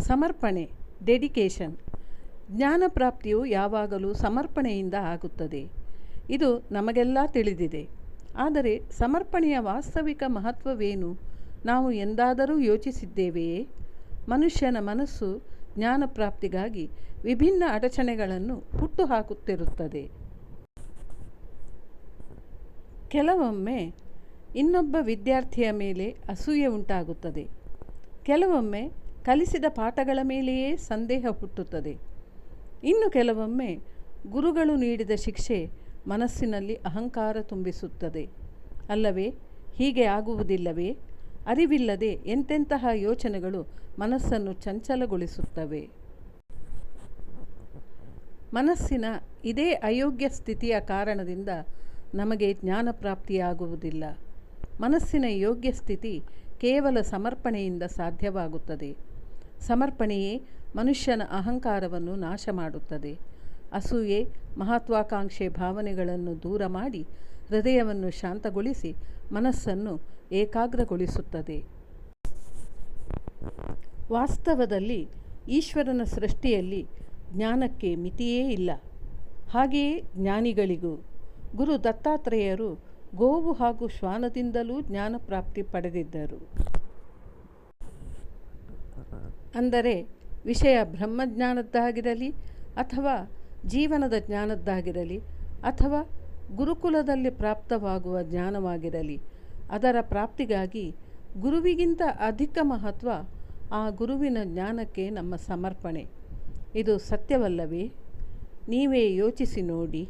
ಸಮರ್ಪಣೆ, ಡೆಡಿಕೇಶನ್. ಜ್ಞಾನ ಪ್ರಾಪ್ತಿಯು ಯಾವಾಗಲೂ ಸಮರ್ಪಣೆಯಿಂದ ಆಗುತ್ತದೆ. ಇದು ನಮಗೆಲ್ಲ ತಿಳಿದಿದೆ. ಆದರೆ ಸಮರ್ಪಣೆಯ ವಾಸ್ತವಿಕ ಮಹತ್ವವೇನು? ನಾವು ಎಂದಾದರೂ ಯೋಚಿಸಿದ್ದೇವೆಯೇ? ಮನುಷ್ಯನ ಮನಸ್ಸು ಜ್ಞಾನ ಪ್ರಾಪ್ತಿಗಾಗಿ ವಿಭಿನ್ನ ಅಡಚಣೆಗಳನ್ನು ಹುಟ್ಟುಹಾಕುತ್ತಿರುತ್ತದೆ. ಕೆಲವೊಮ್ಮೆ ಇನ್ನೊಬ್ಬ ವಿದ್ಯಾರ್ಥಿಯ ಮೇಲೆ ಅಸೂಯೆ ಉಂಟಾಗುತ್ತದೆ. ಕೆಲವೊಮ್ಮೆ ಕಲಿಸಿದ ಪಾಠಗಳ ಮೇಲೆಯೇ ಸಂದೇಹ ಹುಟ್ಟುತ್ತದೆ. ಇನ್ನು ಕೆಲವೊಮ್ಮೆ ಗುರುಗಳು ನೀಡಿದ ಶಿಕ್ಷೆ ಮನಸ್ಸಿನಲ್ಲಿ ಅಹಂಕಾರ ತುಂಬಿಸುತ್ತದೆ. ಅಲ್ಲವೇ, ಹೀಗೆ ಆಗುವುದಿಲ್ಲವೇ? ಅರಿವಿಲ್ಲದೆ ಎಂತೆಂತಹ ಯೋಚನೆಗಳು ಮನಸ್ಸನ್ನು ಚಂಚಲಗೊಳಿಸುತ್ತವೆ? ಮನಸ್ಸಿನ ಇದೇ ಅಯೋಗ್ಯ ಸ್ಥಿತಿಯ ಕಾರಣದಿಂದ ನಮಗೆ ಜ್ಞಾನ ಪ್ರಾಪ್ತಿಯಾಗುವುದಿಲ್ಲ ಮನಸ್ಸಿನ ಯೋಗ್ಯ ಸ್ಥಿತಿ ಕೇವಲ ಸಮರ್ಪಣೆಯಿಂದ ಸಾಧ್ಯವಾಗುತ್ತದೆ. ಸಮರ್ಪಣೆಯೇ ಮನುಷ್ಯನ ಅಹಂಕಾರವನ್ನು ನಾಶ ಮಾಡುತ್ತದೆ ಅಸೂಯೆ, ಮಹತ್ವಾಕಾಂಕ್ಷೆ ಭಾವನೆಗಳನ್ನು ದೂರ ಮಾಡಿ ಹೃದಯವನ್ನು ಶಾಂತಗೊಳಿಸಿ ಮನಸ್ಸನ್ನು ಏಕಾಗ್ರಗೊಳಿಸುತ್ತದೆ. ವಾಸ್ತವದಲ್ಲಿ ಈಶ್ವರನ ಸೃಷ್ಟಿಯಲ್ಲಿ ಜ್ಞಾನಕ್ಕೆ ಮಿತಿಯೇ ಇಲ್ಲ. ಹಾಗೆಯೇ ಜ್ಞಾನಿಗಳಿಗೂ, ಗುರು ದತ್ತಾತ್ರೇಯರು ಗೋವು ಹಾಗೂ ಶ್ವಾನದಿಂದಲೂ ಜ್ಞಾನ ಪ್ರಾಪ್ತಿ ಪಡೆದಿದ್ದರು. ಅಂದರೆ ವಿಷಯ ಬ್ರಹ್ಮಜ್ಞಾನದ್ದಾಗಿರಲಿ ಅಥವಾ ಜೀವನದ ಜ್ಞಾನದ್ದಾಗಿರಲಿ ಅಥವಾ ಗುರುಕುಲದಲ್ಲಿ ಪ್ರಾಪ್ತವಾಗುವ ಜ್ಞಾನವಾಗಿರಲಿ, ಅದರ ಪ್ರಾಪ್ತಿಗಾಗಿ ಗುರುವಿಗಿಂತ ಅಧಿಕ ಮಹತ್ವ ಆ ಗುರುವಿನ ಜ್ಞಾನಕ್ಕೆ ನಮ್ಮ ಸಮರ್ಪಣೆ. ಇದು ಸತ್ಯವಲ್ಲವೇ? ನೀವೇ ಯೋಚಿಸಿ ನೋಡಿ.